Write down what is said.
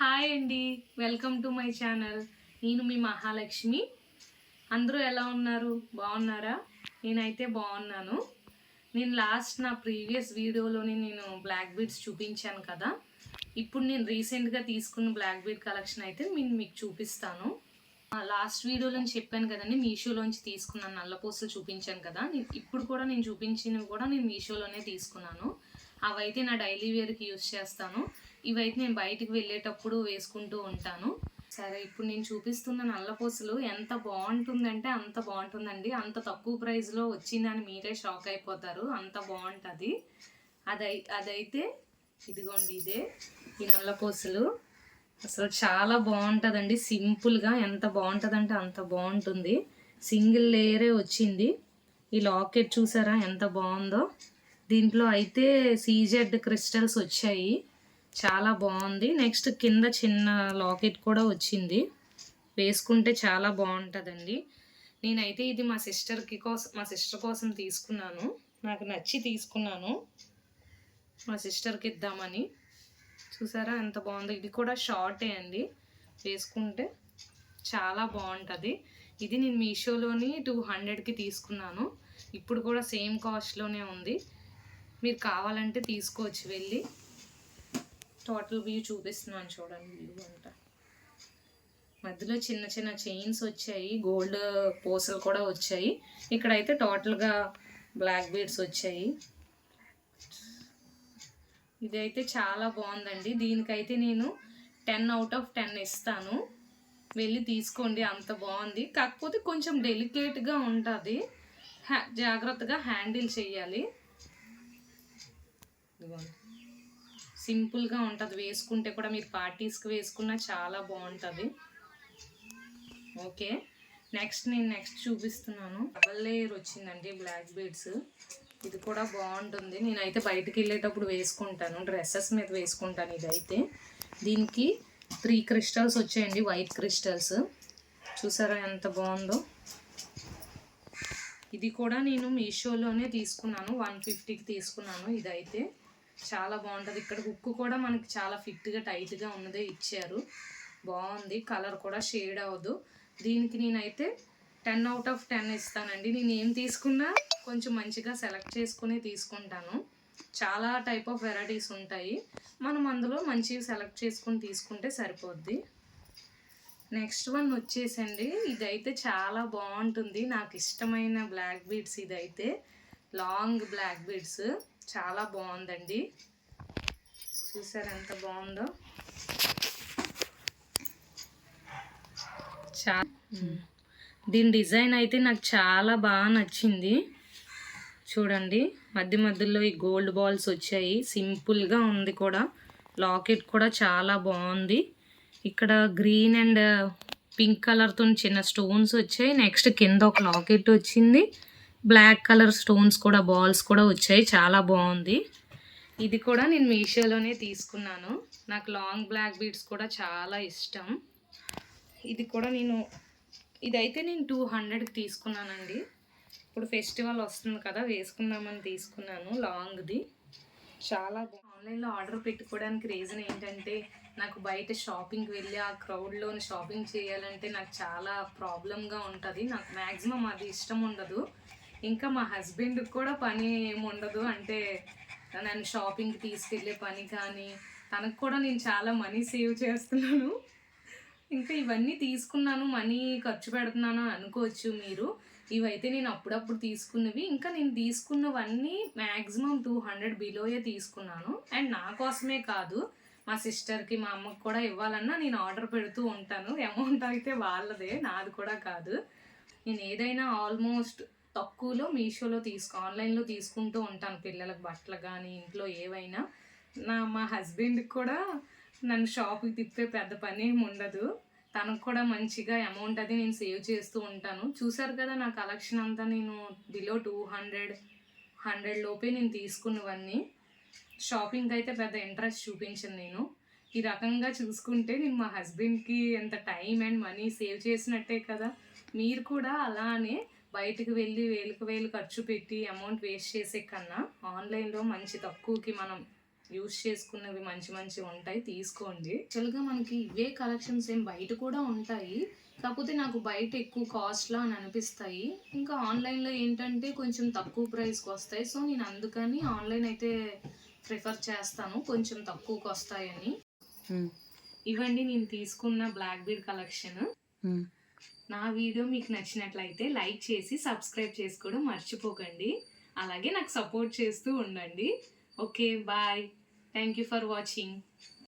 Hi అండి. Welcome to my channel. నేను మీ మహాలక్ష్మి. అందరూ ఎలా ఉన్నారు? బాగున్నారా? నేనైతే బాగున్నాను. నేను లాస్ట్ నా ప్రీవియస్ వీడియోలోని నేను బ్లాక్ బీడ్స్ చూపించాను కదా. ఇప్పుడు నేను రీసెంట్గా తీసుకున్న బ్లాక్ బీడ్ కలెక్షన్ అయితే నేను మీకు చూపిస్తాను. లాస్ట్ వీడియోలో చెప్పాను కదండి మీషోలోంచి తీసుకున్నాను నల్లపూసలు చూపించాను కదా. ఇప్పుడు కూడా నేను చూపించినవి కూడా నేను మీషోలోనే తీసుకున్నాను. అవైతే నా డైలీ వేర్కి యూస్ చేస్తాను. ఇవైతే నేను బయటికి వెళ్ళేటప్పుడు వేసుకుంటూ ఉంటాను. సరే ఇప్పుడు నేను చూపిస్తున్న నల్లపూసలు ఎంత బాగుంటుందంటే అంత బాగుంటుందండి. అంత తక్కువ ప్రైస్లో వచ్చిందని మీరే షాక్ అయిపోతారు. అంత బాగుంటుంది. అదై అదైతే ఇదిగోండి ఇదే ఈ నల్లపూసలు అసలు చాలా బాగుంటుందండి. సింపుల్గా ఎంత బాగుంటుందంటే అంత బాగుంటుంది. సింగిల్ లేయరే వచ్చింది. ఈ లాకెట్ చూసారా ఎంత బాగుందో. దీంట్లో అయితే సీజెడ్ క్రిస్టల్స్ వచ్చాయి. చాలా బాగుంది. నెక్స్ట్ కింద చిన్న లాకెట్ కూడా వచ్చింది. వేసుకుంటే చాలా బాగుంటుందండి. నేనైతే ఇది మా సిస్టర్కి కోసం మా సిస్టర్ కోసం తీసుకున్నాను. నాకు నచ్చి తీసుకున్నాను. మా సిస్టర్కి ఇద్దామని. చూసారా ఎంత బాగుందో. ఇది కూడా షార్టే అండి. వేసుకుంటే చాలా బాగుంటుంది. ఇది నేను మీషోలోని టూ హండ్రెడ్కి తీసుకున్నాను. ఇప్పుడు కూడా సేమ్ కాస్ట్లోనే ఉంది. మీరు కావాలంటే తీసుకోవచ్చు వెళ్ళి. టోటల్ వ్యూ చూపిస్తున్నాను చూడండి వ్యూ అంతా. మధ్యలో చిన్న చిన్న చైన్స్ వచ్చాయి గోల్డ్ పూసలు కూడా వచ్చాయి. ఇక్కడైతే టోటల్గా బ్లాక్ బీడ్స్ వచ్చాయి. ఇదైతే చాలా బాగుందండి. దీనికైతే నేను టెన్ అవుట్ ఆఫ్ టెన్ ఇస్తాను. వెళ్ళి తీసుకోండి అంత బాగుంది. కాకపోతే కొంచెం డెలికేట్గా ఉంటుంది. హ్యా జాగ్రత్తగా హ్యాండిల్ చేయాలి. ఇదిగోండి. సింపుల్గా ఉంటుంది. వేసుకుంటే కూడా మీరు పార్టీస్కి వేసుకున్నా చాలా బాగుంటుంది. ఓకే. నెక్స్ట్ నేను నెక్స్ట్ చూపిస్తున్నాను. డబల్ లేయర్ వచ్చిందండి బ్లాక్ బీడ్స్. ఇది కూడా బాగుంటుంది. నేనైతే బయటకు వెళ్ళేటప్పుడు వేసుకుంటాను. డ్రెస్సెస్ మీద వేసుకుంటాను ఇదైతే. దీనికి త్రీ క్రిస్టల్స్ వచ్చాయండి. White crystals. చూసారా ఎంత బాగుందో? ఇది కూడా నేను మీషోలోనే తీసుకున్నాను. వన్ ఫిఫ్టీకి తీసుకున్నాను ఇదైతే. చాలా బాగుంటుంది. ఇక్కడ హుక్ కూడా మనకి చాలా ఫిట్గా టైట్గా ఉన్నదే ఇచ్చారు. బాగుంది. కలర్ కూడా షేడ్ అవ్వదు. దీనికి నేనైతే టెన్ అవుట్ ఆఫ్ టెన్ ఇస్తానండి. నేను ఏం తీసుకున్నా కొంచెం మంచిగా సెలెక్ట్ చేసుకుని తీసుకుంటాను. చాలా టైప్ ఆఫ్ వెరైటీస్ ఉంటాయి. మనం అందులో మంచిగా సెలెక్ట్ చేసుకుని తీసుకుంటే సరిపోద్ది. నెక్స్ట్ వన్ వచ్చేసండి. ఇదైతే చాలా బాగుంటుంది. నాకు ఇష్టమైన బ్లాక్ బీడ్స్ ఇదైతే. Long black beads. చాలా బాగుందండి. చూసారు ఎంత బాగుందో? చా దీని డిజైన్ అయితే నాకు చాలా బాగా నచ్చింది. చూడండి మధ్య మధ్యలో ఈ గోల్డ్ బాల్స్ వచ్చాయి. సింపుల్గా ఉంది కూడా. లాకెట్ కూడా చాలా బాగుంది. ఇక్కడ గ్రీన్ అండ్ పింక్ కలర్తో చిన్న స్టోన్స్ వచ్చాయి. నెక్స్ట్ కింద ఒక లాకెట్ వచ్చింది. బ్లాక్ కలర్ స్టోన్స్ కూడా బాల్స్ కూడా వచ్చాయి. చాలా బాగుంది. ఇది కూడా నేను మీషోలోనే తీసుకున్నాను. నాకు లాంగ్ బ్లాక్ బీడ్స్ కూడా చాలా ఇష్టం. ఇది కూడా నేను ఇదైతే నేను టూ హండ్రెడ్కి తీసుకున్నానండి. ఇప్పుడు ఫెస్టివల్ వస్తుంది కదా వేసుకుందామని తీసుకున్నాను లాంగ్ది. చాలా ఆన్లైన్లో ఆర్డర్ పెట్టుకోవడానికి రీజన్ ఏంటంటే నాకు బయట షాపింగ్కి వెళ్ళి ఆ క్రౌడ్లో షాపింగ్ చేయాలంటే నాకు చాలా ప్రాబ్లంగా ఉంటుంది. నాకు మ్యాక్సిమం అది ఇష్టం ఉండదు. ఇంకా మా హస్బెండ్కి కూడా పని ఏముండదు అంటే నన్ను షాపింగ్కి తీసుకెళ్ళే పని కానీ తనకు కూడా నేను చాలా మనీ సేవ్ చేస్తున్నాను. ఇంకా ఇవన్నీ తీసుకున్నాను. మనీ ఖర్చు పెడుతున్నాను అనుకోవచ్చు మీరు. ఇవైతే నేను అప్పుడప్పుడు తీసుకున్నవి. ఇంకా నేను తీసుకున్నవన్నీ మ్యాక్సిమం టూ హండ్రెడ్ బిలోయే తీసుకున్నాను. అండ్ నా కోసమే కాదు మా సిస్టర్కి మా అమ్మకి కూడా ఇవ్వాలన్నా నేను ఆర్డర్ పెడుతూ ఉంటాను. అమౌంట్ అయితే వాళ్ళదే నాది కూడా కాదు. నేను ఏదైనా ఆల్మోస్ట్ తక్కువలో మీషోలో తీసుకు ఆన్లైన్లో తీసుకుంటూ ఉంటాను పిల్లలకు బట్టలు కానీ ఇంట్లో ఏవైనా. నా మా హస్బెండ్కి కూడా నన్ను షాప్కి తిప్పే పెద్ద పని ఏమి ఉండదు. తనకు కూడా మంచిగా అమౌంట్ అది నేను సేవ్ చేస్తూ ఉంటాను. చూసారు కదా నా కలెక్షన్ అంతా నేను బిలో టూ హండ్రెడ్ హండ్రెడ్ లోపే నేను తీసుకున్నవన్నీ. షాపింగ్కి అయితే పెద్ద ఇంట్రెస్ట్ చూపించను నేను. ఈ రకంగా చూసుకుంటే నేను మా హస్బెండ్కి ఎంత టైం అండ్ మనీ సేవ్ చేసినట్టే కదా. మీరు కూడా అలానే బయటకు వెళ్ళి వేలకు వేలు ఖర్చు పెట్టి అమౌంట్ వేస్ట్ చేసే కన్నా ఆన్లైన్లో మంచి తక్కువకి మనం యూస్ చేసుకున్నవి మంచి మంచి ఉంటాయి తీసుకోండి. యాక్చువల్గా మనకి ఇవే కలెక్షన్స్ ఏం బయట కూడా ఉంటాయి. కాకపోతే నాకు బయట ఎక్కువ కాస్ట్లా అని అనిపిస్తాయి. ఇంకా ఆన్లైన్లో ఏంటంటే కొంచెం తక్కువ ప్రైస్కి వస్తాయి. సో నేను అందుకని ఆన్లైన్ అయితే ప్రిఫర్ చేస్తాను. కొంచెం తక్కువకి వస్తాయని. ఇవండి నేను తీసుకున్న బ్లాక్ బీడ్ కలెక్షన్ నా వీడియో మీకు నచ్చినట్లయితే లైక్ చేసి సబ్స్క్రైబ్ చేసుకోవడం మర్చిపోకండి. అలాగే నాకు సపోర్ట్ చేస్తూ ఉండండి. Okay bye. Thank you for watching